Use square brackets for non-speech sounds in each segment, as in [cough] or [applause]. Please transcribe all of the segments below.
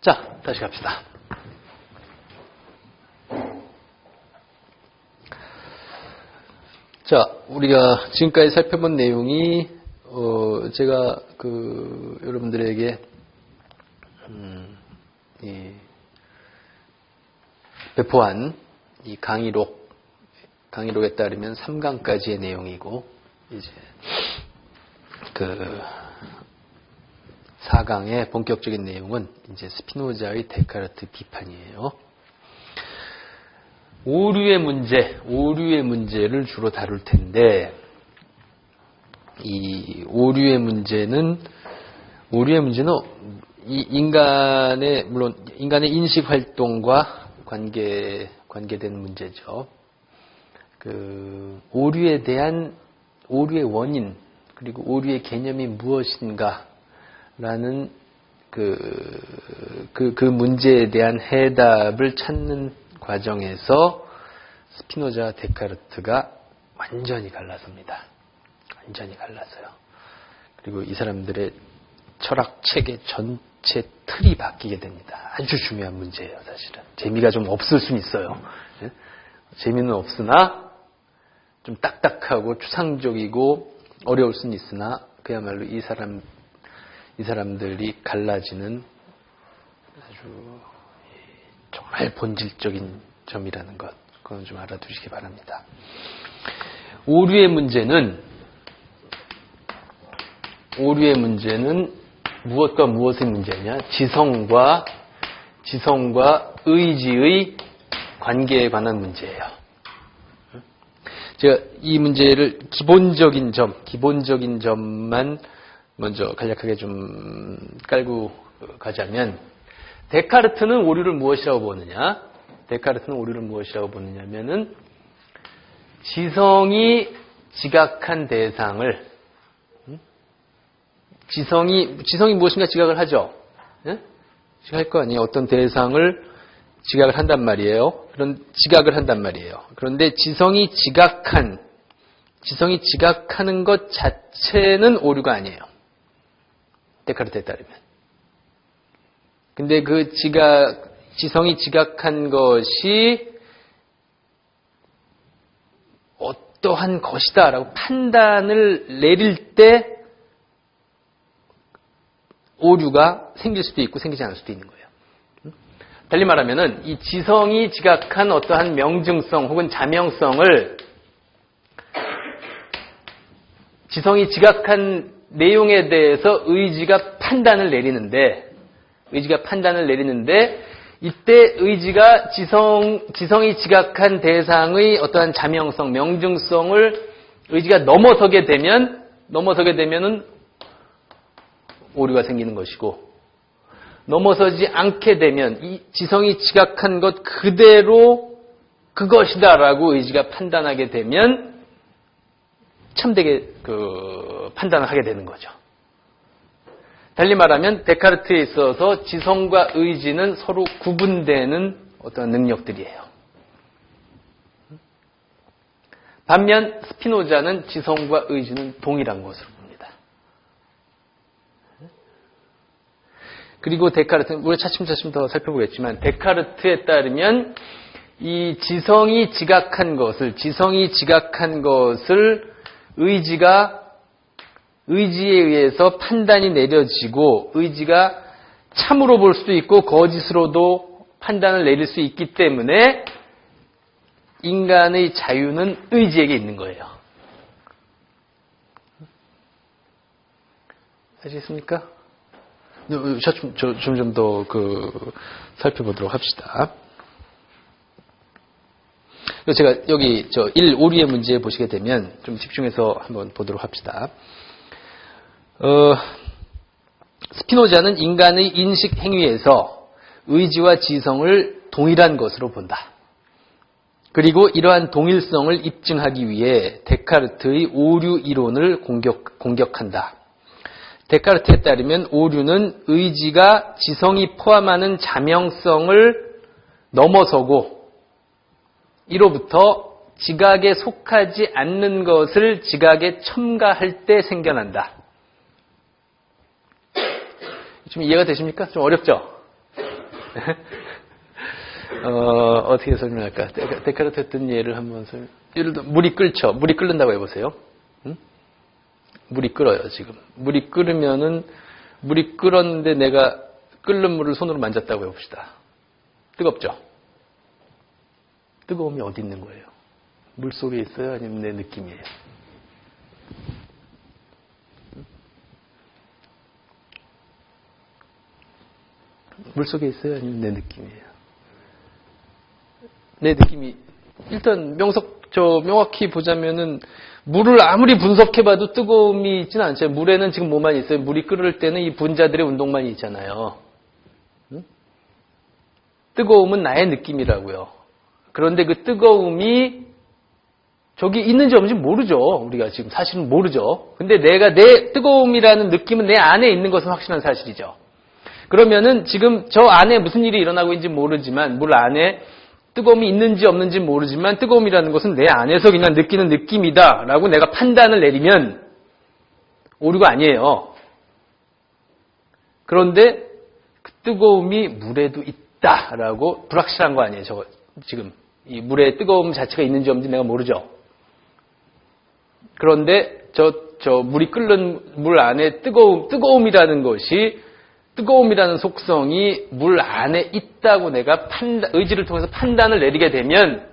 자, 다시 갑시다. 자, 우리가 지금까지 살펴본 내용이 어, 제가 그 여러분들에게 음, 이 배포한 이 강의록 강의록에 따르면 3강까지의 내용이고 이제 그 4강의 본격적인 내용은 이제 스피노자의 데카르트 비판이에요. 오류의 문제, 오류의 문제를 주로 다룰 텐데, 이 오류의 문제는, 오류의 문제는 이 인간의, 물론 인간의 인식 활동과 관계, 관계된 문제죠. 그, 오류에 대한, 오류의 원인, 그리고 오류의 개념이 무엇인가, 라는 그, 그, 그 문제에 대한 해답을 찾는 과정에서 스피노자 데카르트가 완전히 갈라섭니다. 완전히 갈라서요. 그리고 이 사람들의 철학 체계 전체 틀이 바뀌게 됩니다. 아주 중요한 문제예요, 사실은. 재미가 좀 없을 수는 있어요. 예? 재미는 없으나 좀 딱딱하고 추상적이고 어려울 수는 있으나 그야말로 이 사람 이 사람들이 갈라지는 아주 정말 본질적인 점이라는 것, 그건 좀 알아두시기 바랍니다. 오류의 문제는, 오류의 문제는 무엇과 무엇의 문제냐? 지성과, 지성과 의지의 관계에 관한 문제예요. 제가 이 문제를 기본적인 점, 기본적인 점만 먼저 간략하게 좀 깔고 가자면, 데카르트는 오류를 무엇이라고 보느냐? 데카르트는 오류를 무엇이라고 보느냐면은 지성이 지각한 대상을 지성이 지성이 무엇인가 지각을 하죠. 예? 지각할 거 아니에요. 어떤 대상을 지각을 한단 말이에요. 그런 지각을 한단 말이에요. 그런데 지성이 지각한 지성이 지각하는 것 자체는 오류가 아니에요. 데카르트에 따르면. 근데 그 지각 지성이 지각한 것이 어떠한 것이다라고 판단을 내릴 때 오류가 생길 수도 있고 생기지 않을 수도 있는 거예요. 달리 말하면은 이 지성이 지각한 어떠한 명증성 혹은 자명성을 지성이 지각한 내용에 대해서 의지가 판단을 내리는데 의지가 판단을 내리는데 이때 의지가 지성, 지성이 지각한 대상의 어떠한 자명성, 명중성을 의지가 넘어서게 되면, 넘어서게 되면은 오류가 생기는 것이고, 넘어서지 않게 되면 이 지성이 지각한 것 그대로 그것이다라고 의지가 판단하게 되면 참되게 그 판단을 하게 되는 거죠. 달리 말하면 데카르트에 있어서 지성과 의지는 서로 구분되는 어떤 능력들이에요. 반면 스피노자는 지성과 의지는 동일한 것으로 봅니다. 그리고 데카르트, 우리가 차츰차츰 더 살펴보겠지만 데카르트에 따르면 이 지성이 지각한 것을, 지성이 지각한 것을 의지가 의지에 의해서 판단이 내려지고 의지가 참으로 볼 수도 있고 거짓으로도 판단을 내릴 수 있기 때문에 인간의 자유는 의지에게 있는 거예요. 아시겠습니까? 좀더그 살펴보도록 합시다. 제가 여기 저 1, 오류의 문제 보시게 되면 좀 집중해서 한번 보도록 합시다. 어, 스피노자는 인간의 인식 행위에서 의지와 지성을 동일한 것으로 본다. 그리고 이러한 동일성을 입증하기 위해 데카르트의 오류 이론을 공격, 공격한다. 데카르트에 따르면 오류는 의지가 지성이 포함하는 자명성을 넘어서고 이로부터 지각에 속하지 않는 것을 지각에 첨가할 때 생겨난다. 좀 이해가 되십니까? 좀 어렵죠? [laughs] 어, 어떻게 설명할까? 데카- 데카르트 했던 예를 한번 설명. 예를 들어 물이 끓죠. 물이 끓는다고 해보세요. 응? 물이 끓어요 지금. 물이 끓으면은 물이 끓었는데 내가 끓는 물을 손으로 만졌다고 해봅시다. 뜨겁죠? 뜨거움이 어디 있는 거예요? 물 속에 있어요? 아니면 내 느낌이에요? 물 속에 있어요? 아니면 내 느낌이에요? 내 느낌이 일단 명석 저 명확히 보자면은 물을 아무리 분석해봐도 뜨거움이 있지는 않죠. 물에는 지금 뭐만 있어요? 물이 끓을 때는 이 분자들의 운동만 있잖아요. 응? 뜨거움은 나의 느낌이라고요. 그런데 그 뜨거움이 저기 있는지 없는지 모르죠. 우리가 지금 사실은 모르죠. 근데 내가 내 뜨거움이라는 느낌은 내 안에 있는 것은 확실한 사실이죠. 그러면은 지금 저 안에 무슨 일이 일어나고 있는지 모르지만 물 안에 뜨거움이 있는지 없는지 모르지만 뜨거움이라는 것은 내 안에서 그냥 느끼는 느낌이다라고 내가 판단을 내리면 오류가 아니에요. 그런데 그 뜨거움이 물에도 있다라고 불확실한 거 아니에요. 저거 지금 이 물에 뜨거움 자체가 있는지 없는지 내가 모르죠. 그런데 저, 저 물이 끓는 물 안에 뜨거움, 뜨거움이라는 것이 뜨거움이라는 속성이 물 안에 있다고 내가 판단, 의지를 통해서 판단을 내리게 되면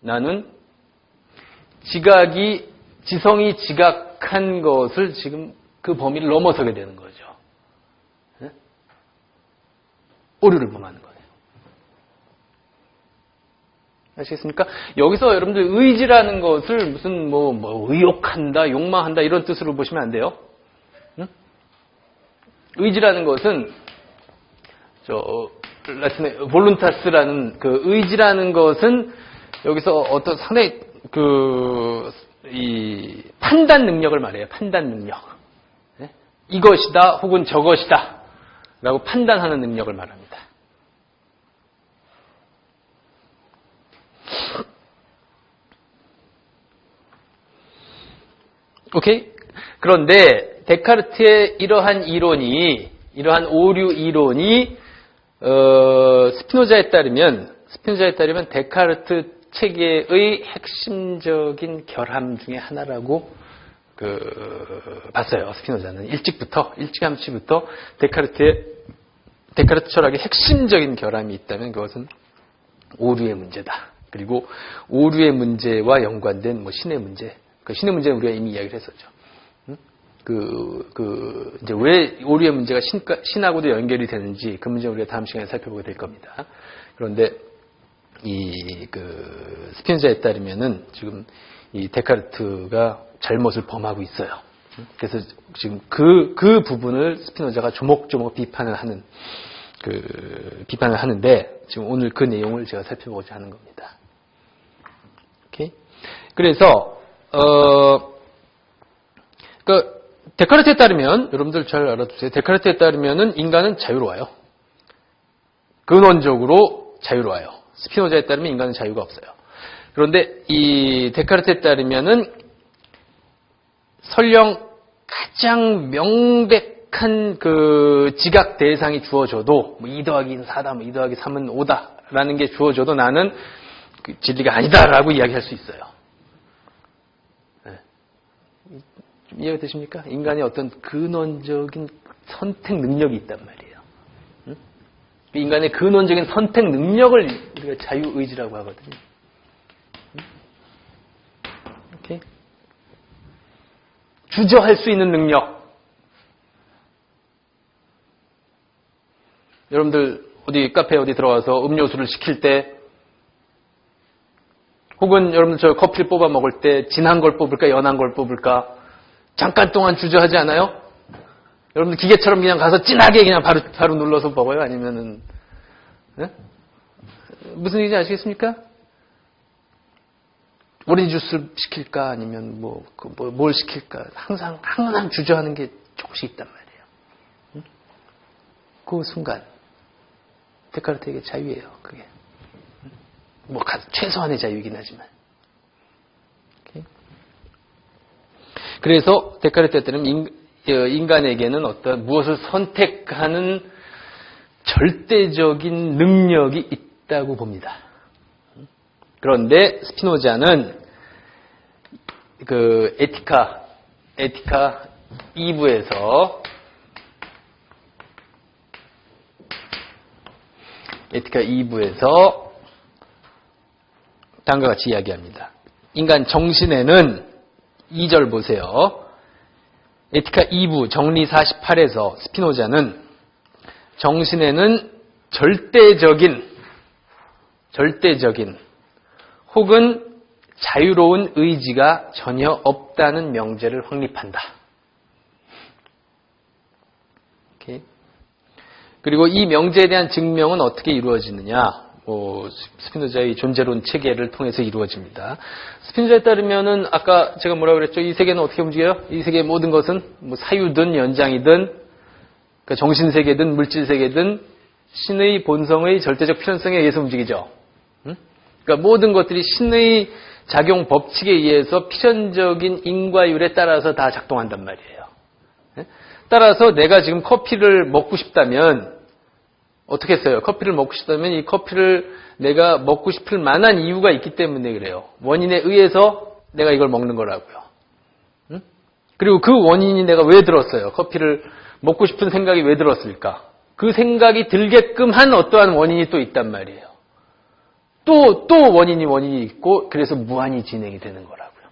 나는 지각이, 지성이 지각한 것을 지금 그 범위를 넘어서게 되는 거죠. 네? 오류를 범하는 거예요. 아시겠습니까? 여기서 여러분들 의지라는 것을 무슨 뭐, 뭐 의욕한다, 욕망한다 이런 뜻으로 보시면 안 돼요. 응? 의지라는 것은 저 라틴의 볼룬타스라는 그 의지라는 것은 여기서 어떤 상당히 그 이 판단 능력을 말해요. 판단 능력. 네? 이것이다 혹은 저것이다 라고 판단하는 능력을 말합니다. 오케이? 그런데 데카르트의 이러한 이론이 이러한 오류 이론이 어, 스피노자에 따르면 스피노자에 따르면 데카르트 체계의 핵심적인 결함 중에 하나라고 그 봤어요. 스피노자는 일찍부터 일찌감치부터 데카르트의 데카르트 철학의 핵심적인 결함이 있다면 그것은 오류의 문제다. 그리고 오류의 문제와 연관된 뭐 신의 문제, 그 신의 문제는 우리가 이미 이야기를 했었죠. 응? 그, 그, 이제 왜 오류의 문제가 신, 신하고도 연결이 되는지 그 문제 우리가 다음 시간에 살펴보게 될 겁니다. 그런데 이, 그, 스피노자에 따르면은 지금 이 데카르트가 잘못을 범하고 있어요. 그래서 지금 그, 그 부분을 스피노자가 조목조목 비판을 하는, 그, 비판을 하는데, 지금 오늘 그 내용을 제가 살펴보고자 하는 겁니다. 오케이? 그래서, 어, 그, 데카르트에 따르면, 여러분들 잘 알아두세요. 데카르트에 따르면은 인간은 자유로워요. 근원적으로 자유로워요. 스피노자에 따르면 인간은 자유가 없어요. 그런데 이 데카르트에 따르면은 설령 가장 명백한 그 지각 대상이 주어져도 뭐2 더하기 2는 4다, 뭐2 더하기 3은 5다라는 게 주어져도 나는 그 진리가 아니다라고 이야기할 수 있어요. 네. 좀 이해가 되십니까? 인간의 어떤 근원적인 선택 능력이 있단 말이에요. 응? 인간의 근원적인 선택 능력을 우리가 자유의지라고 하거든요. 이렇게 주저할 수 있는 능력. 여러분들 어디 카페 어디 들어가서 음료수를 시킬 때 혹은 여러분들 저 커피를 뽑아 먹을 때 진한 걸 뽑을까 연한 걸 뽑을까 잠깐 동안 주저하지 않아요? 여러분들 기계처럼 그냥 가서 진하게 그냥 바로 바로 눌러서 먹어요? 아니면은 네? 무슨 얘기인지 아시겠습니까? 오렌지 주스를 시킬까 아니면 뭐, 그 뭐, 뭘 시킬까 항상 항상 주저하는 게 조금씩 있단 말이에요. 응? 그 순간 데카르트에게 자유예요. 그게 응? 뭐 최소한의 자유이긴 하지만. 오케이? 그래서 인, 어, 인간에게는 어떤 무엇을 선택하는 절대적인 능력이 있다고 봅니다. 그런데 스피노자는 그 에티카 에티카 2부에서 에티카 2부에서 다음과 같이 이야기합니다. 인간 정신에는 2절 보세요. 에티카 2부 정리 48에서 스피노자는 정신에는 절대적인 절대적인 혹은 자유로운 의지가 전혀 없다는 명제를 확립한다. 그리고 이 명제에 대한 증명은 어떻게 이루어지느냐? 뭐 스피노자의 존재론 체계를 통해서 이루어집니다. 스피노자에 따르면은 아까 제가 뭐라 그랬죠? 이 세계는 어떻게 움직여요? 이 세계의 모든 것은 뭐 사유든 연장이든 그러니까 정신 세계든 물질 세계든 신의 본성의 절대적 필연성에 의해서 움직이죠. 응? 그러니까 모든 것들이 신의 작용 법칙에 의해서 필연적인 인과율에 따라서 다 작동한단 말이에요. 예? 따라서 내가 지금 커피를 먹고 싶다면 어떻게 했어요? 커피를 먹고 싶다면 이 커피를 내가 먹고 싶을 만한 이유가 있기 때문에 그래요. 원인에 의해서 내가 이걸 먹는 거라고요. 응? 그리고 그 원인이 내가 왜 들었어요? 커피를 먹고 싶은 생각이 왜 들었을까? 그 생각이 들게끔 한 어떠한 원인이 또 있단 말이에요. 또, 또 원인이 원인이 있고, 그래서 무한히 진행이 되는 거라고요.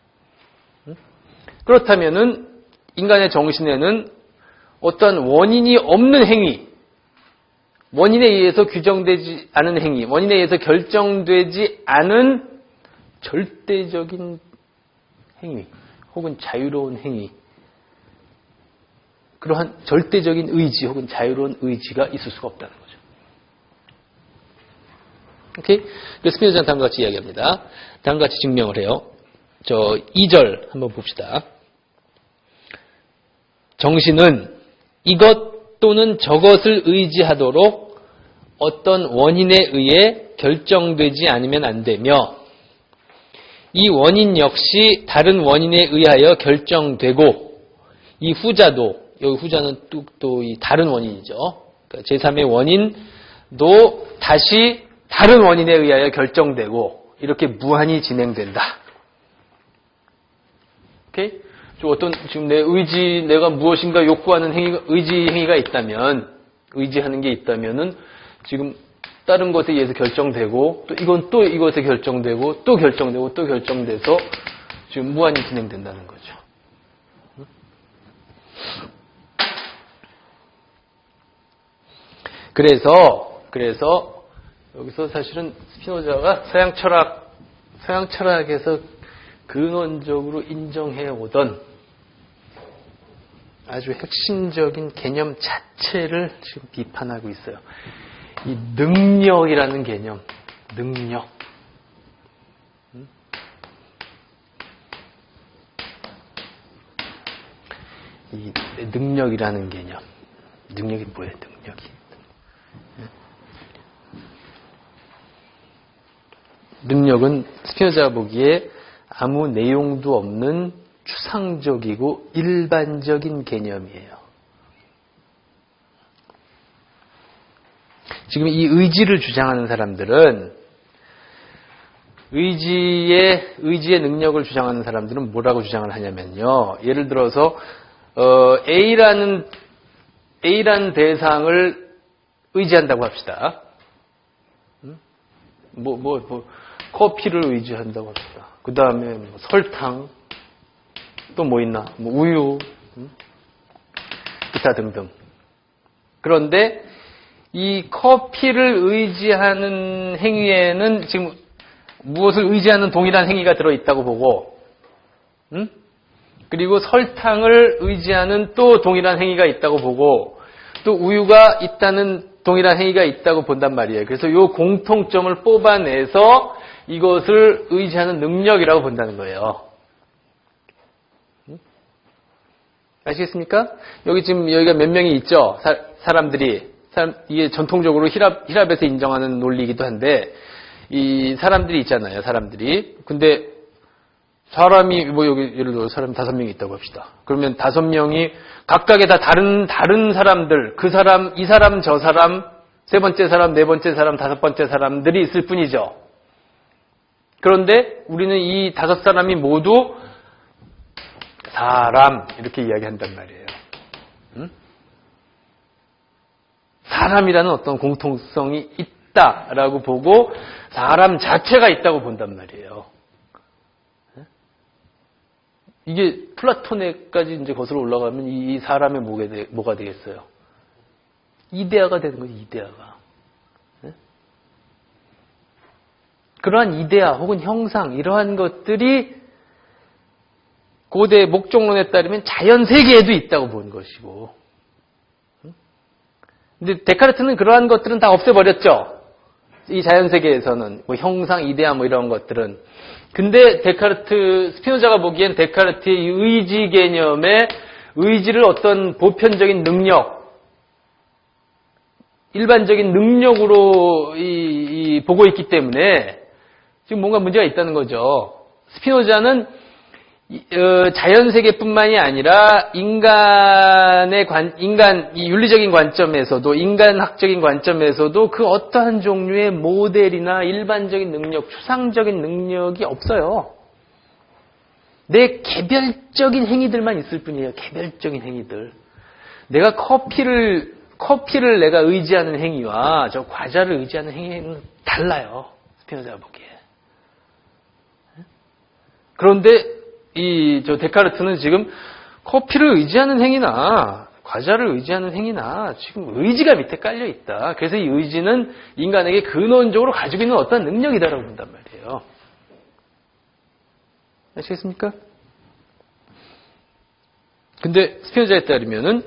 응? 그렇다면은, 인간의 정신에는 어떠한 원인이 없는 행위, 원인에 의해서 규정되지 않은 행위, 원인에 의해서 결정되지 않은 절대적인 행위, 혹은 자유로운 행위, 그러한 절대적인 의지 혹은 자유로운 의지가 있을 수가 없다는 거죠. 오케이? 그 스피노자는 다음과 같이 이야기합니다. 다음과 같이 증명을 해요. 저 2절 한번 봅시다. 정신은 이것 또는 저것을 의지하도록 어떤 원인에 의해 결정되지 않으면 안 되며 이 원인 역시 다른 원인에 의하여 결정되고 이 후자도 여기 후자는 또이 다른 원인이죠. 그러니까 제3의 원인도 다시 다른 원인에 의하여 결정되고 이렇게 무한히 진행된다. 오케이? 좀 어떤 지금 내 의지 내가 무엇인가 욕구하는 행위가 의지 행위가 있다면 의지하는 게 있다면은 지금 다른 것에 의해서 결정되고 또 이건 또 이것에 결정되고 또 결정되고 또 결정돼서 지금 무한히 진행된다는 거죠. 그래서 그래서 여기서 사실은 스피노자가 서양 철학 서양 철학에서 근원적으로 인정해 오던 아주 핵심적인 개념 자체를 지금 비판하고 있어요. 이 능력이라는 개념, 능력. 음? 이 능력이라는 개념. 능력이 뭐예요, 능력이? 능력은 스피노자 보기에 아무 내용도 없는 추상적이고 일반적인 개념이에요. 지금 이 의지를 주장하는 사람들은 의지의 의지의 능력을 주장하는 사람들은 뭐라고 주장을 하냐면요. 예를 들어서 어, A라는 A라는 대상을 의지한다고 합시다. 뭐, 뭐, 뭐, 커피를 의지한다고 합시다. 그 다음에 뭐 설탕, 또 뭐 있나? 뭐 우유, 음? 기타 등등. 그런데 이 커피를 의지하는 행위에는 지금 무엇을 의지하는 동일한 행위가 들어있다고 보고, 음? 그리고 설탕을 의지하는 또 동일한 행위가 있다고 보고, 또 우유가 있다는 동일한 행위가 있다고 본단 말이에요. 그래서 이 공통점을 뽑아내서 이것을 의지하는 능력이라고 본다는 거예요. 아시겠습니까? 여기 지금 여기가 몇 명이 있죠? 사, 람들이 사람, 이게 전통적으로 히랍, 히랍에서 인정하는 논리이기도 한데, 이 사람들이 있잖아요, 사람들이. 근데 사람이, 뭐 여기 예를 들어 사람 다섯 명이 있다고 합시다. 그러면 다섯 명이 각각의 다 다른, 다른 사람들, 그 사람, 이 사람, 저 사람, 세 번째 사람, 네 번째 사람, 다섯 번째 사람들이 있을 뿐이죠. 그런데 우리는 이 다섯 사람이 모두 사람 이렇게 이야기한단 말이에요. 응? 사람이라는 어떤 공통성이 있다라고 보고 사람 자체가 있다고 본단 말이에요. 이게 플라톤에까지 이제 거슬러 올라가면 이 사람의 뭐가 되겠어요? 이데아가 되는 거죠, 이데아가. 그러한 이데아 혹은 형상, 이러한 것들이 고대 목적론에 따르면 자연 세계에도 있다고 보는 것이고. 근데 데카르트는 그러한 것들은 다 없애버렸죠. 이 자연 세계에서는 뭐 형상, 이데아 뭐 이런 것들은. 근데 데카르트 스피노자가 보기엔 데카르트의 의지 개념에 의지를 어떤 보편적인 능력, 일반적인 능력으로 이, 이 보고 있기 때문에 지금 뭔가 문제가 있다는 거죠. 스피노자는 어, 자연 세계뿐만이 아니라 인간의 관, 인간 이 윤리적인 관점에서도 인간학적인 관점에서도 그 어떠한 종류의 모델이나 일반적인 능력, 추상적인 능력이 없어요. 내 개별적인 행위들만 있을 뿐이에요. 개별적인 행위들. 내가 커피를 커피를 내가 의지하는 행위와 저 과자를 의지하는 행위는 달라요. 스피노자가 보기에. 그런데 이 저 데카르트는 지금 커피를 의지하는 행위나 과자를 의지하는 행위나 지금 의지가 밑에 깔려 있다. 그래서 이 의지는 인간에게 근원적으로 가지고 있는 어떤 능력이다라고 본단 말이에요. 아시겠습니까? 근데 스피노자에 따르면은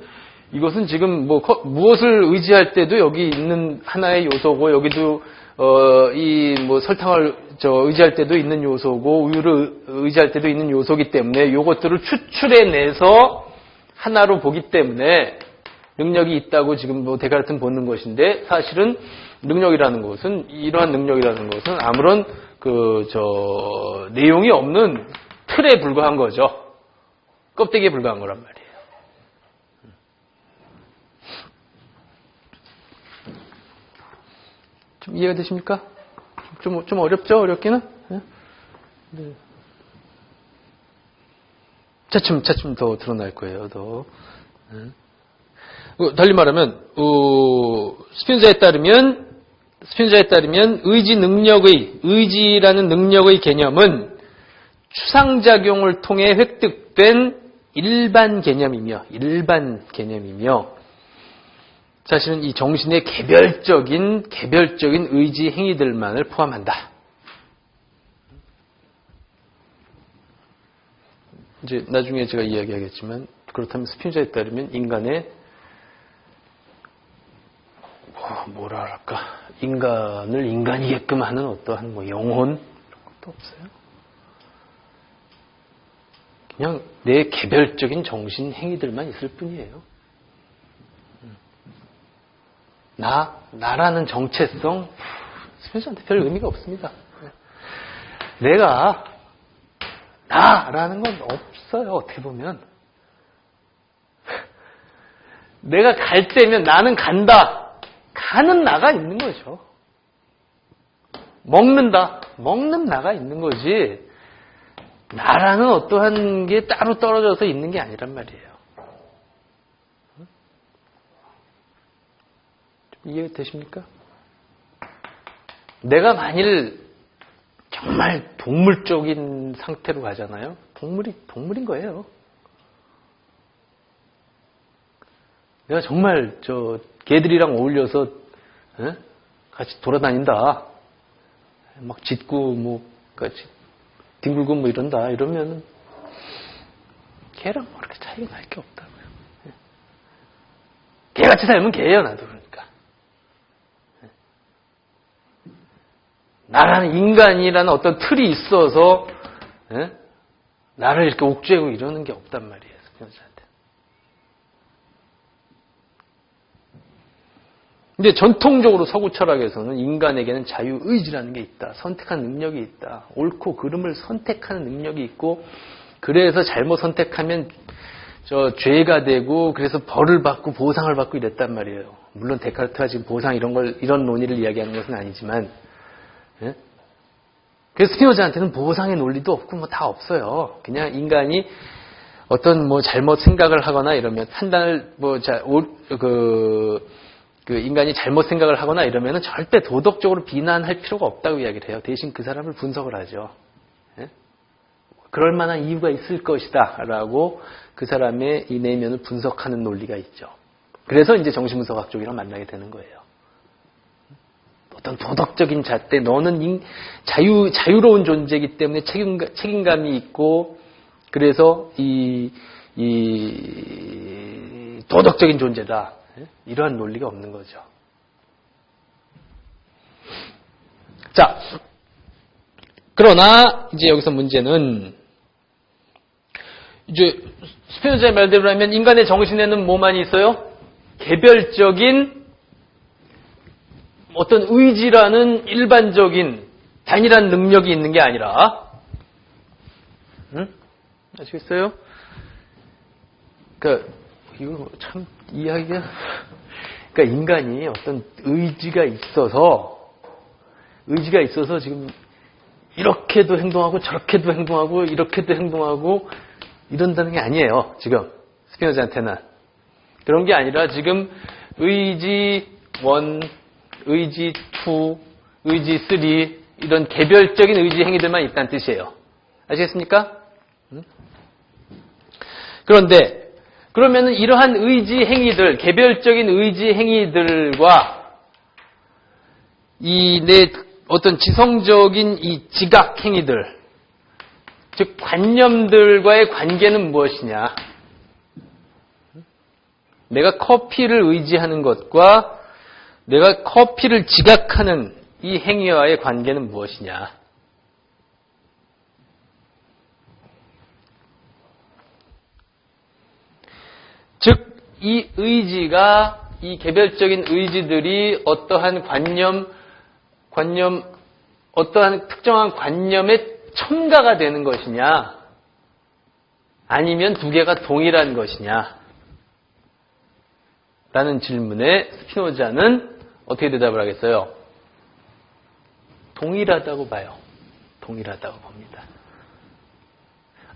이것은 지금 뭐 무엇을 의지할 때도 여기 있는 하나의 요소고 여기도 어, 이 뭐 설탕을 저 의지할 때도 있는 요소고 우유를 의지할 때도 있는 요소기 때문에 이것들을 추출해내서 하나로 보기 때문에 능력이 있다고 지금 뭐 데카르트는 보는 것인데 사실은 능력이라는 것은 이러한 능력이라는 것은 아무런 그 저 내용이 없는 틀에 불과한 거죠. 껍데기에 불과한 거란 말이에요. 좀 이해가 되십니까? 좀, 좀 어렵죠? 어렵기는? 네. 네. 차츰, 차츰 더 드러날 거예요, 더. 네. 어, 달리 말하면, 어, 스피노자에 따르면, 스피노자에 따르면 의지 능력의, 의지라는 능력의 개념은 추상작용을 통해 획득된 일반 개념이며, 일반 개념이며, 사실은 이 정신의 개별적인 개별적인 의지 행위들만을 포함한다. 이제 나중에 제가 이야기하겠지만 그렇다면 스피노자에 따르면 인간의 뭐, 뭐라 할까 인간을 인간이게끔 하는 어떠한 뭐 영혼 이런 것도 없어요. 그냥 내 개별적인 정신 행위들만 있을 뿐이에요. 나, 나라는 정체성, 스펜서한테 별 의미가 없습니다. 내가, 나라는 건 없어요, 어떻게 보면. 내가 갈 때면 나는 간다. 가는 나가 있는 거죠. 먹는다. 먹는 나가 있는 거지. 나라는 어떠한 게 따로 떨어져서 있는 게 아니란 말이에요. 이해되십니까? 내가 만일 정말 동물적인 상태로 가잖아요. 동물이 동물인 거예요. 내가 정말 저 개들이랑 어울려서 에? 같이 돌아다닌다. 막 짖고 뭐 같이 뒹굴고 뭐 이런다. 이러면 개랑 뭐 그렇게 차이가 날 게 없다고요. 개같이 살면 개예요, 나도. 나라는 인간이라는 어떤 틀이 있어서 예? 나를 이렇게 옥죄고 이러는 게 없단 말이에요. 스피노자한테. 근데 전통적으로 서구 철학에서는 인간에게는 자유의지라는 게 있다. 선택한 능력이 있다. 옳고 그름을 선택하는 능력이 있고 그래서 잘못 선택하면 저 죄가 되고 그래서 벌을 받고 보상을 받고 이랬단 말이에요. 물론 데카르트가 지금 보상 이런 걸 이런 논의를 이야기하는 것은 아니지만 예? 그래서 스피노자한테는 보상의 논리도 없고 뭐 다 없어요. 그냥 인간이 어떤 뭐 잘못 생각을 하거나 이러면 판단을 뭐자그 그 인간이 잘못 생각을 하거나 이러면은 절대 도덕적으로 비난할 필요가 없다고 이야기를 해요. 대신 그 사람을 분석을 하죠. 예? 그럴 만한 이유가 있을 것이다라고 그 사람의 이 내면을 분석하는 논리가 있죠. 그래서 이제 정신분석학 쪽이랑 만나게 되는 거예요. 어떤 도덕적인 잣대, 너는 자유, 자유로운 존재이기 때문에 책임감, 책임감이 있고, 그래서 이, 이, 도덕적인 존재다. 이러한 논리가 없는 거죠. 자, 그러나 이제 여기서 문제는 이제 스피노자의 말대로 하면 인간의 정신에는 뭐만 있어요? 개별적인 어떤 의지라는 일반적인 단일한 능력이 있는 게 아니라, 응? 아시겠어요? 그러니까 이거 참 이야기가 그러니까 인간이 어떤 의지가 있어서 의지가 있어서 지금 이렇게도 행동하고 저렇게도 행동하고 이렇게도 행동하고 이런다는 게 아니에요. 지금 스피노자한테는 그런 게 아니라 지금 의지 원, 의지 투, 의지 쓰리 이런 개별적인 의지 행위들만 있다는 뜻이에요. 아시겠습니까? 그런데 그러면은 이러한 의지 행위들, 개별적인 의지 행위들과 이 내 어떤 지성적인 이 지각 행위들, 즉 관념들과의 관계는 무엇이냐? 내가 커피를 의지하는 것과 내가 커피를 지각하는 이 행위와의 관계는 무엇이냐? 즉, 이 의지가, 이 개별적인 의지들이 어떠한 관념, 관념, 어떠한 특정한 관념에 첨가가 되는 것이냐, 아니면 두 개가 동일한 것이냐, 라는 질문에 스피노자는 어떻게 대답을 하겠어요? 동일하다고 봐요. 동일하다고 봅니다.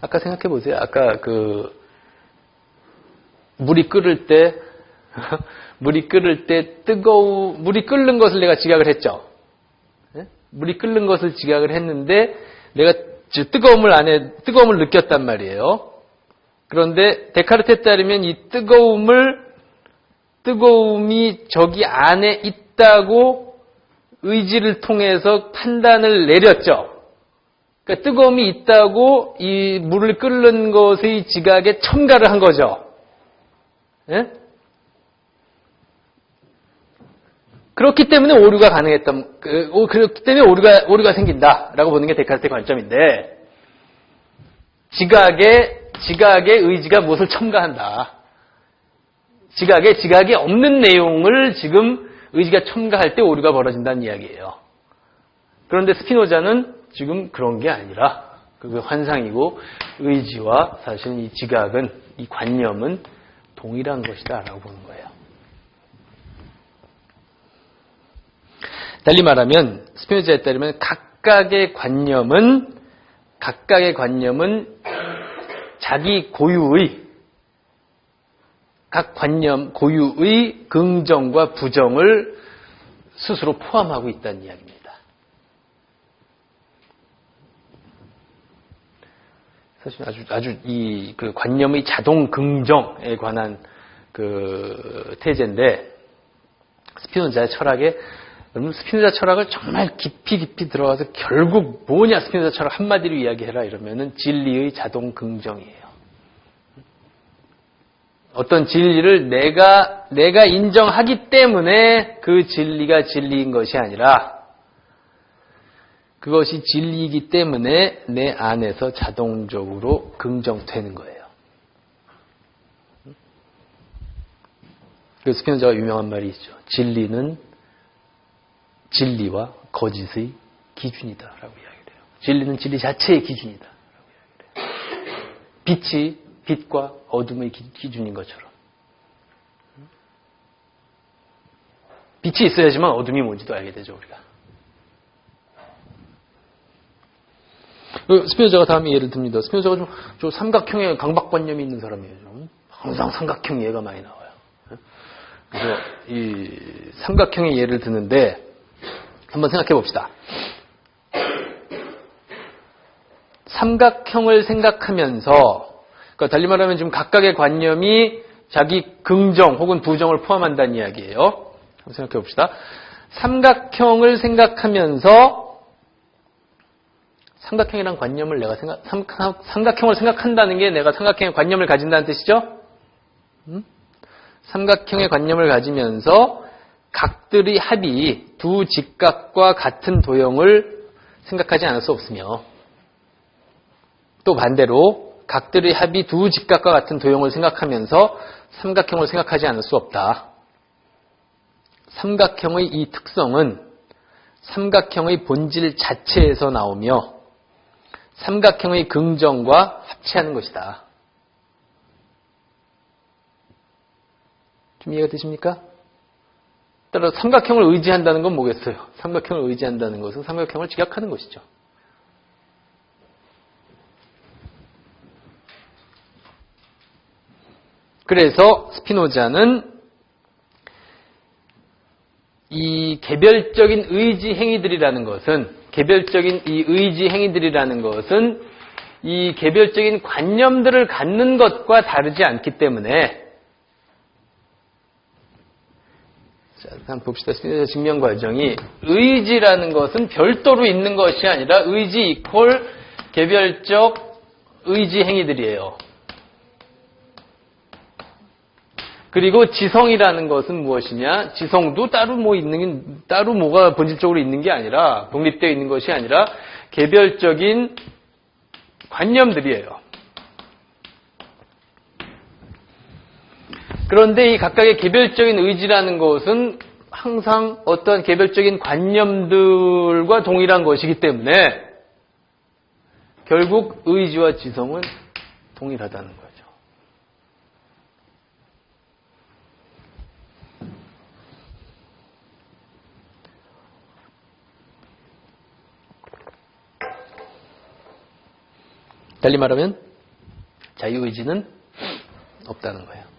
아까 생각해 보세요. 아까 그 물이 끓을 때 [laughs] 물이 끓을 때 뜨거우 물이 끓는 것을 내가 지각을 했죠. 네? 물이 끓는 것을 지각을 했는데 내가 뜨거움을 안에 뜨거움을 느꼈단 말이에요. 그런데 데카르트에 따르면 이 뜨거움을 뜨거움이 저기 안에 있다고 의지를 통해서 판단을 내렸죠. 그러니까 뜨거움이 있다고 이 물을 끓는 것의 지각에 첨가를 한 거죠. 예? 그렇기 때문에 오류가 가능했던, 그, 그렇기 때문에 오류가, 오류가 생긴다라고 보는 게 데카르트의 관점인데, 지각에, 지각의 의지가 무엇을 첨가한다. 지각에 지각이 없는 내용을 지금 의지가 첨가할 때 오류가 벌어진다는 이야기예요. 그런데 스피노자는 지금 그런 게 아니라, 그 환상이고, 의지와 사실 이 지각은, 이 관념은 동일한 것이다 라고 보는 거예요. 달리 말하면 스피노자에 따르면 각각의 관념은 각각의 관념은 자기 고유의 각 관념 고유의 긍정과 부정을 스스로 포함하고 있다는 이야기입니다. 사실 아주 아주 이 그 관념의 자동 긍정에 관한 그 태제인데 스피노자의 철학에 여러분 스피노자 철학을 정말 깊이 깊이 들어가서 결국 뭐냐 스피노자 철학 한마디로 이야기해라 이러면은 진리의 자동 긍정이에요. 어떤 진리를 내가 내가 인정하기 때문에 그 진리가 진리인 것이 아니라 그것이 진리이기 때문에 내 안에서 자동적으로 긍정되는 거예요. 그래서 스피노자가 유명한 말이 있죠. 진리는 진리와 거짓의 기준이다라고 이야기를 해요. 진리는 진리 자체의 해요. 빛이 빛과 어둠의 기준인 것처럼. 빛이 있어야지만 어둠이 뭔지도 알게 되죠, 우리가. 그 스피노자가 다음에 예를 듭니다. 스피노자가 좀, 좀 삼각형의 강박관념이 있는 사람이에요. 좀. 항상 삼각형 예가 많이 나와요. 그래서 이 삼각형의 예를 드는데 한번 생각해 봅시다. 삼각형을 생각하면서 그러니까 달리 말하면 지금 각각의 관념이 자기 긍정 혹은 부정을 포함한다는 이야기예요. 한번 생각해 봅시다. 삼각형을 생각하면서 삼각형이란 관념을 내가 생각, 삼, 삼각형을 생각한다는 게 내가 삼각형의 관념을 가진다는 뜻이죠? 음? 삼각형의 관념을 가지면서 각들의 합이 두 직각과 같은 도형을 생각하지 않을 수 없으며 또 반대로 각들의 합이 두 직각과 같은 도형을 생각하면서 삼각형을 생각하지 않을 수 없다. 삼각형의 이 특성은 삼각형의 본질 자체에서 나오며 삼각형의 긍정과 합치하는 것이다. 좀 이해가 되십니까? 따라 삼각형을 의지한다는 건 뭐겠어요? 삼각형을 의지한다는 것은 삼각형을 직약하는 것이죠. 그래서 스피노자는 이 개별적인 의지 행위들이라는 것은 개별적인 이 의지 행위들이라는 것은 이 개별적인 관념들을 갖는 것과 다르지 않기 때문에 자, 한번 봅시다. 스피노자 증명 과정이 의지라는 것은 별도로 있는 것이 아니라 의지 이퀄 개별적 의지 행위들이에요. 그리고 지성이라는 것은 무엇이냐? 지성도 따로 뭐 있는, 따로 뭐가 본질적으로 있는 게 아니라, 독립되어 있는 것이 아니라, 개별적인 관념들이에요. 그런데 이 각각의 개별적인 의지라는 것은 항상 어떤 개별적인 관념들과 동일한 것이기 때문에, 결국 의지와 지성은 동일하다는 거예요. 달리 말하면 자유의지는 없다는 거예요.